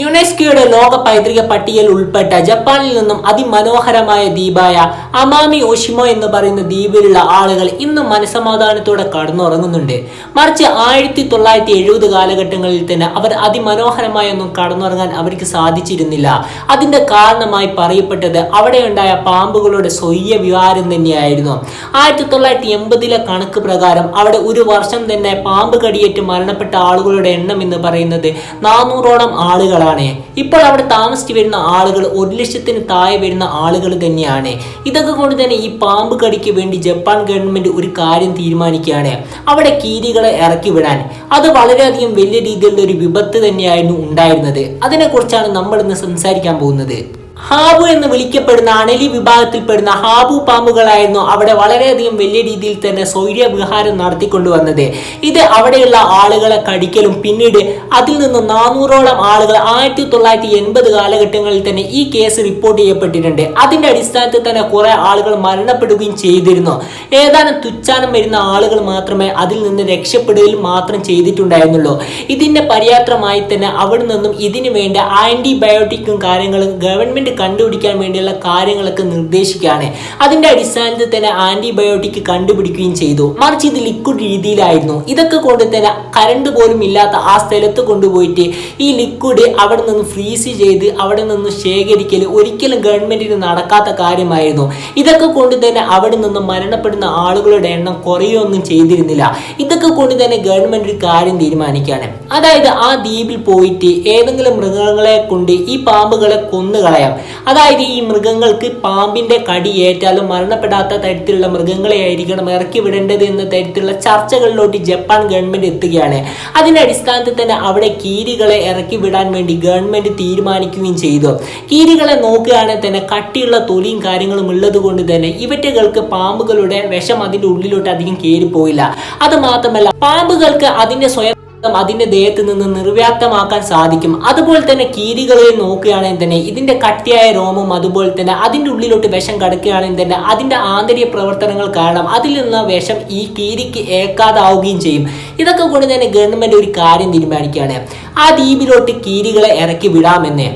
യുനെസ്കോയുടെ ലോക പൈതൃക പട്ടികയിൽ ഉൾപ്പെട്ട ജപ്പാനിൽ നിന്നും അതിമനോഹരമായ ദ്വീപായ അമാമി ഒഷിമോ എന്ന് പറയുന്ന ദ്വീപിലുള്ള ആളുകൾ ഇന്ന് മനസമാധാനത്തോടെ കടന്നുറങ്ങുന്നുണ്ട്. മറിച്ച് ആയിരത്തി തൊള്ളായിരത്തി എഴുപത് കാലഘട്ടങ്ങളിൽ തന്നെ അവർ അതിമനോഹരമായ ഒന്നും കടന്നുറങ്ങാൻ അവർക്ക് സാധിച്ചിരുന്നില്ല. അതിന്റെ കാരണമായി പറയപ്പെട്ടത് അവിടെയുണ്ടായ പാമ്പുകളുടെ സ്വയ്യ വിഹാരം തന്നെയായിരുന്നു. ആയിരത്തി തൊള്ളായിരത്തി എൺപതിലെ കണക്ക് പ്രകാരം അവിടെ ഒരു വർഷം തന്നെ പാമ്പ് കടിയേറ്റ് മരണപ്പെട്ട ആളുകളുടെ എണ്ണം എന്ന് പറയുന്നത് നാനൂറോളം ആളുകളാണ്. ഇപ്പോൾ അവിടെ താമസിച്ചു വരുന്ന ആളുകൾ ഒരു ലക്ഷത്തിന് താഴെ വരുന്ന ആളുകൾ തന്നെയാണ്. ഇതൊക്കെ കൊണ്ട് തന്നെ ഈ പാമ്പ് കടിക്ക് വേണ്ടി ജപ്പാൻ ഗവൺമെന്റ് ഒരു കാര്യം തീരുമാനിക്കുകയാണ്. അവിടെ കീരികളെ ഇറക്കി വിടാൻ. അത് വളരെയധികം വലിയ രീതിയിലുള്ള ഒരു വിപത്ത് തന്നെയായിരുന്നു ഉണ്ടായിരുന്നത്. അതിനെക്കുറിച്ചാണ് നമ്മൾ ഇന്ന് സംസാരിക്കാൻ പോകുന്നത്. ഹാബു എന്ന് വിളിക്കപ്പെടുന്ന അണലി വിഭാഗത്തിൽപ്പെടുന്ന ഹാബു പാമ്പുകളായിരുന്നു അവിടെ വളരെയധികം വലിയ രീതിയിൽ തന്നെ സ്വൈര്യ വിഹാരം നടത്തിക്കൊണ്ടുവന്നത്. ഇത് അവിടെയുള്ള ആളുകളെ കടിക്കലും പിന്നീട് അതിൽ നിന്ന് നാനൂറോളം ആളുകൾ ആയിരത്തി തൊള്ളായിരത്തി എൺപത് കാലഘട്ടങ്ങളിൽ തന്നെ ഈ കേസ് റിപ്പോർട്ട് ചെയ്യപ്പെട്ടിട്ടുണ്ട്. അതിന്റെ അടിസ്ഥാനത്തിൽ തന്നെ കുറെ ആളുകൾ മരണപ്പെടുകയും ചെയ്തിരുന്നു. ഏതാനും തുച്ഛാനം വരുന്ന ആളുകൾ മാത്രമേ അതിൽ നിന്ന് രക്ഷപ്പെടുകയും മാത്രം ചെയ്തിട്ടുണ്ടായിരുന്നുള്ളൂ. ഇതിന്റെ പര്യാപ്തമായി തന്നെ അവിടെ നിന്നും ഇതിനു വേണ്ട ആന്റിബയോട്ടിക്കും കാര്യങ്ങളും ഗവൺമെന്റ് കണ്ടുപിടിക്കാൻ വേണ്ടിയുള്ള കാര്യങ്ങളൊക്കെ നിർദ്ദേശിക്കുകയാണ്. അതിന്റെ അടിസ്ഥാനത്തിൽ തന്നെ ആന്റിബയോട്ടിക് കണ്ടുപിടിക്കുകയും ചെയ്തു. മറിച്ച് ഇത് ലിക്വിഡ് രീതിയിലായിരുന്നു. ഇതൊക്കെ കൊണ്ട് തന്നെ കറണ്ട് പോലും ഇല്ലാത്ത ആ സ്ഥലത്ത് കൊണ്ടുപോയിട്ട് ഈ ലിക്വിഡ് അവിടെ നിന്ന് ഫ്രീസ് ചെയ്ത് അവിടെ നിന്ന് ശേഖരിക്കൽ ഒരിക്കലും ഗവൺമെന്റിന് നടക്കാത്ത കാര്യമായിരുന്നു. ഇതൊക്കെ കൊണ്ട് തന്നെ അവിടെ നിന്ന് മരണപ്പെടുന്ന ആളുകളുടെ എണ്ണം കുറയൊന്നും ചെയ്തിരുന്നില്ല. ഇതൊക്കെ കൊണ്ട് തന്നെ ഗവൺമെന്റ് ഒരു കാര്യം തീരുമാനിക്കുകയാണ്. അതായത് ആ ദ്വീപിൽ പോയിട്ട് ഏതെങ്കിലും മൃഗങ്ങളെ കൊണ്ട് ഈ പാമ്പുകളെ കൊന്നുകളയാം. അതായത് ഈ മൃഗങ്ങൾക്ക് പാമ്പിന്റെ കടി ഏറ്റാലും മരണപ്പെടാത്ത തരത്തിലുള്ള മൃഗങ്ങളെ ആയിരിക്കണം ഇറക്കി വിടേണ്ടത് എന്ന തരത്തിലുള്ള ചർച്ചകളിലോട്ട് ജപ്പാൻ ഗവൺമെന്റ് എത്തുകയാണ്. അതിന്റെ അടിസ്ഥാനത്തിൽ തന്നെ അവിടെ കീരികളെ ഇറക്കി വിടാൻ വേണ്ടി ഗവൺമെന്റ് തീരുമാനിക്കുകയും ചെയ്തു. കീരികളെ നോക്കുകയാണെങ്കിൽ തന്നെ കട്ടിയുള്ള തൊലിയും കാര്യങ്ങളും ഉള്ളത് കൊണ്ട് തന്നെ ഇവറ്റകൾക്ക് പാമ്പുകളുടെ വിഷം അതിന്റെ ഉള്ളിലോട്ട് അധികം കയറിപ്പോയില്ല. അത് മാത്രമല്ല പാമ്പുകൾക്ക് അതിന്റെ സ്വയം അതിന്റെ ദേഹത്ത് നിന്ന് നിർവ്യാപ്തമാക്കാൻ സാധിക്കും. അതുപോലെ തന്നെ കീരികളെ നോക്കുകയാണെങ്കിൽ തന്നെ ഇതിന്റെ കട്ടിയായ രോമം അതുപോലെ തന്നെ അതിന്റെ ഉള്ളിലോട്ട് വിഷം കടക്കുകയാണെങ്കിൽ തന്നെ അതിന്റെ ആന്തരിക പ്രവർത്തനങ്ങൾ കാരണം അതിൽ നിന്ന് വിഷം ഈ കീരിക്ക് ഏക്കാതാവുകയും ചെയ്യും. ഇതൊക്കെ കൊണ്ട് തന്നെ ഗവൺമെന്റ് ഒരു കാര്യം തീരുമാനിക്കുകയാണ്. ആ ദ്വീപിലോട്ട് കീരികളെ ഇറക്കി വിടാമെന്ന്.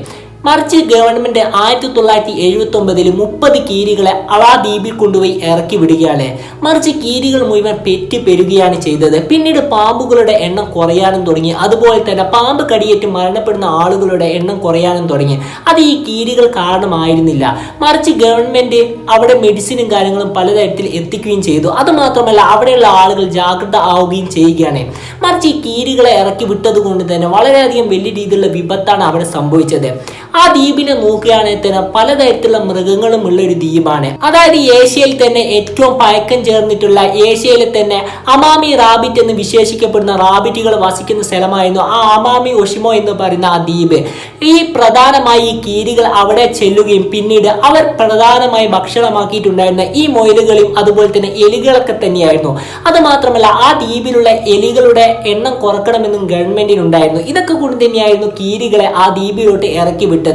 മറിച്ച് ഗവൺമെന്റ് ആയിരത്തി തൊള്ളായിരത്തി എഴുപത്തി ഒമ്പതിൽ മുപ്പത് കീരികളെ ആ ദ്വീപിൽ കൊണ്ടുപോയി ഇറക്കി വിടുകയാണ്. മറിച്ച് കീരികൾ മുഴുവൻ പെറ്റി പെരുകയാണ് ചെയ്തത്. പിന്നീട് പാമ്പുകളുടെ എണ്ണം കുറയാനും തുടങ്ങി. അതുപോലെ തന്നെ പാമ്പ് കടിയേറ്റ് മരണപ്പെടുന്ന ആളുകളുടെ എണ്ണം കുറയാനും തുടങ്ങി. അത് ഈ കീരികൾ കാരണമായിരുന്നില്ല. മറിച്ച് ഗവൺമെന്റ് അവിടെ മെഡിസിനും കാര്യങ്ങളും പലതരത്തിൽ എത്തിക്കുകയും ചെയ്തു. അതുമാത്രമല്ല അവിടെയുള്ള ആളുകൾ ജാഗ്രത ആവുകയും ചെയ്യുകയാണ്. മറിച്ച് ഈ കീരികളെ ഇറക്കി വിട്ടത് കൊണ്ട് തന്നെ വളരെയധികം വലിയ രീതിയിലുള്ള വിപത്താണ് അവിടെ സംഭവിച്ചത്. ആ ദ്വീപിനെ നോക്കുകയാണെങ്കിൽ തന്നെ പലതരത്തിലുള്ള മൃഗങ്ങളും ഉള്ള ഒരു ദ്വീപാണ്. അതായത് ഏഷ്യയിൽ തന്നെ ഏറ്റവും പഴക്കം ചേർന്നിട്ടുള്ള ഏഷ്യയിലെ തന്നെ അമാമി റാബിറ്റ് എന്ന് വിശേഷിക്കപ്പെടുന്ന റാബിറ്റുകൾ വസിക്കുന്ന സ്ഥലമായിരുന്നു ആ അമാമി ഒഷിമോ എന്ന് പറയുന്ന ആ ദ്വീപ്. ഈ പ്രധാനമായി ഈ കീരികൾ അവിടെ ചെല്ലുകയും പിന്നീട് അവർ പ്രധാനമായി ഭക്ഷണമാക്കിയിട്ടുണ്ടായിരുന്ന ഈ മൊയിലുകളും അതുപോലെ തന്നെ എലികളൊക്കെ തന്നെയായിരുന്നു. അത് മാത്രമല്ല ആ ദ്വീപിലുള്ള എലികളുടെ എണ്ണം കുറക്കണമെന്നും ഗവൺമെന്റിനുണ്ടായിരുന്നു. ഇതൊക്കെ കൊണ്ട് തന്നെയായിരുന്നു കീരികളെ ആ ദ്വീപിലോട്ട് ഇറക്കി വിട്ടത്.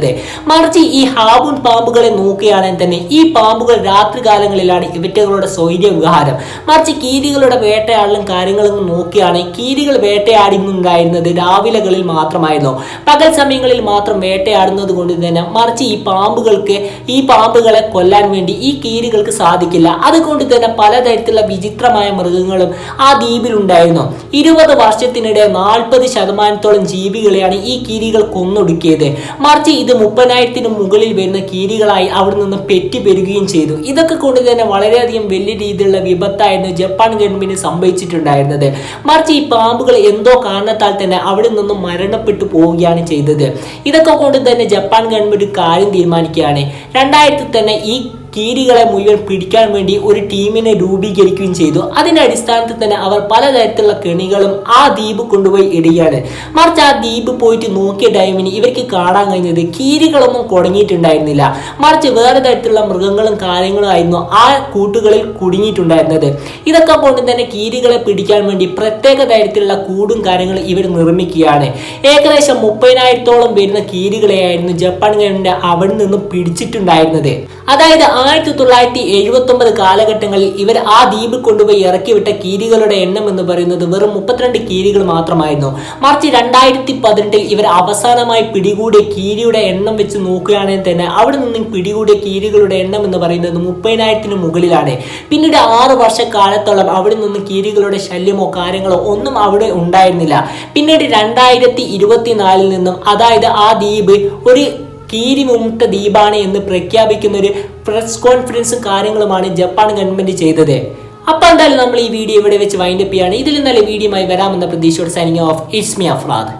മറിച്ച് ഈ ഹാബുൻ പാമ്പുകളെ നോക്കുകയാണെങ്കിൽ തന്നെ ഈ പാമ്പുകൾ രാത്രികാലങ്ങളിലാണ് ഇവറ്റകളുടെ സ്വൈര്യ വിഹാരം. മറിച്ച് കീരികളുടെ വേട്ടയാടലും കാര്യങ്ങളും നോക്കുകയാണെങ്കിൽ കീരികൾ വേട്ടയാടുന്നുണ്ടായിരുന്നത് രാവിലകളിൽ മാത്രമായിരുന്നു. പകൽ സമയങ്ങളിൽ മാത്രം വേട്ടയാടുന്നത് കൊണ്ട് തന്നെ മറിച്ച് ഈ പാമ്പുകൾക്ക് ഈ പാമ്പുകളെ കൊല്ലാൻ വേണ്ടി ഈ കീരികൾക്ക് സാധിക്കില്ല. അതുകൊണ്ട് തന്നെ പലതരത്തിലുള്ള വിചിത്രമായ മൃഗങ്ങളും ആ ദ്വീപിലുണ്ടായിരുന്നു. ഇരുപത് വർഷത്തിനിടെ നാൽപ്പത് ശതമാനത്തോളം ജീവികളെയാണ് ഈ കീരികൾ കൊന്നൊടുക്കിയത്. മറിച്ച് ഇത് മുപ്പതിനായിരത്തിന് മുകളിൽ വരുന്ന കീരികളായി അവിടെ നിന്ന് പെറ്റി പെരുകയും ചെയ്തു. ഇതൊക്കെ കൊണ്ട് തന്നെ വളരെയധികം വലിയ രീതിയിലുള്ള വിപത്തായിരുന്നു ജപ്പാൻ ഗവൺമെന്റ് സംഭവിച്ചിട്ടുണ്ടായിരുന്നത്. മറിച്ച് ഈ പാമ്പുകൾ എന്തോ കാരണത്താൽ തന്നെ അവിടെ നിന്നും മരണപ്പെട്ടു പോവുകയാണ് ചെയ്തത്. ഇതൊക്കെ കൊണ്ട് തന്നെ ജപ്പാൻ ഗവൺമെന്റ് കാര്യം തീരുമാനിക്കുകയാണ്. രണ്ടായിരത്തിൽ തന്നെ ഈ കീരികളെ മുഴുവൻ പിടിക്കാൻ വേണ്ടി ഒരു ടീമിനെ രൂപീകരിക്കുകയും ചെയ്തു. അതിന്റെ അടിസ്ഥാനത്തിൽ തന്നെ അവർ പലതരത്തിലുള്ള കെണികളും ആ ദ്വീപ് കൊണ്ടുപോയി ഇടുകയാണ്. മറിച്ച് ആ ദ്വീപ് പോയിട്ട് നോക്കിയ ടൈമിന് ഇവർക്ക് കാണാൻ കഴിഞ്ഞത് കീരികളൊന്നും കുടങ്ങിയിട്ടുണ്ടായിരുന്നില്ല. മറിച്ച് വേറെ തരത്തിലുള്ള മൃഗങ്ങളും കാര്യങ്ങളും ആയിരുന്നു ആ കൂട്ടുകളിൽ കുടുങ്ങിയിട്ടുണ്ടായിരുന്നത്. ഇതൊക്കെ കൊണ്ട് തന്നെ കീരികളെ പിടിക്കാൻ വേണ്ടി പ്രത്യേക തരത്തിലുള്ള കൂടും കാര്യങ്ങളും ഇവർ നിർമ്മിക്കുകയാണ്. ഏകദേശം മുപ്പതിനായിരത്തോളം വരുന്ന കീരികളെയായിരുന്നു ജപ്പാൻ ഗവൺമെന്റ് അവിടെ നിന്നും പിടിച്ചിട്ടുണ്ടായിരുന്നത്. അതായത് ആയിരത്തി തൊള്ളായിരത്തി എഴുപത്തി ഒമ്പത് കാലഘട്ടങ്ങളിൽ ഇവർ ആ ദ്വീപിൽ കൊണ്ടുപോയി ഇറക്കിവിട്ട കീരികളുടെ എണ്ണം എന്ന് പറയുന്നത് വെറും മുപ്പത്തിരണ്ട് കീരികൾ മാത്രമായിരുന്നു. മറിച്ച് രണ്ടായിരത്തി പതിനെട്ടിൽ ഇവർ അവസാനമായി പിടികൂടിയ കീരിയുടെ എണ്ണം വെച്ച് നോക്കുകയാണെങ്കിൽ തന്നെ അവിടെ നിന്നും പിടികൂടിയ കീരികളുടെ എണ്ണം എന്ന് പറയുന്നത് മുപ്പതിനായിരത്തിന് മുകളിലാണ്. പിന്നീട് ആറ് വർഷക്കാലത്തോളം അവിടെ നിന്ന് കീരികളുടെ ശല്യമോ കാര്യങ്ങളോ ഒന്നും അവിടെ ഉണ്ടായിരുന്നില്ല. പിന്നീട് രണ്ടായിരത്തി ഇരുപത്തിനാലിൽ നിന്നും അതായത് ആ ദ്വീപ് ഒരു കീരി വിമുക്ത ദ്വീപാണ് എന്ന് പ്രഖ്യാപിക്കുന്ന ഒരു പ്രസ് കോൺഫറൻസും കാര്യങ്ങളുമാണ് ജപ്പാൻ ഗവൺമെന്റ് ചെയ്തത്. അപ്പൊ എന്തായാലും നമ്മൾ ഈ വീഡിയോ ഇവിടെ വെച്ച് വൈൻഡപ്പ് ചെയ്യാണ്. ഇതിൽ നല്ല ആയി വരാമെന്ന പ്രതീക്ഷയോട് signing off is me me Afrad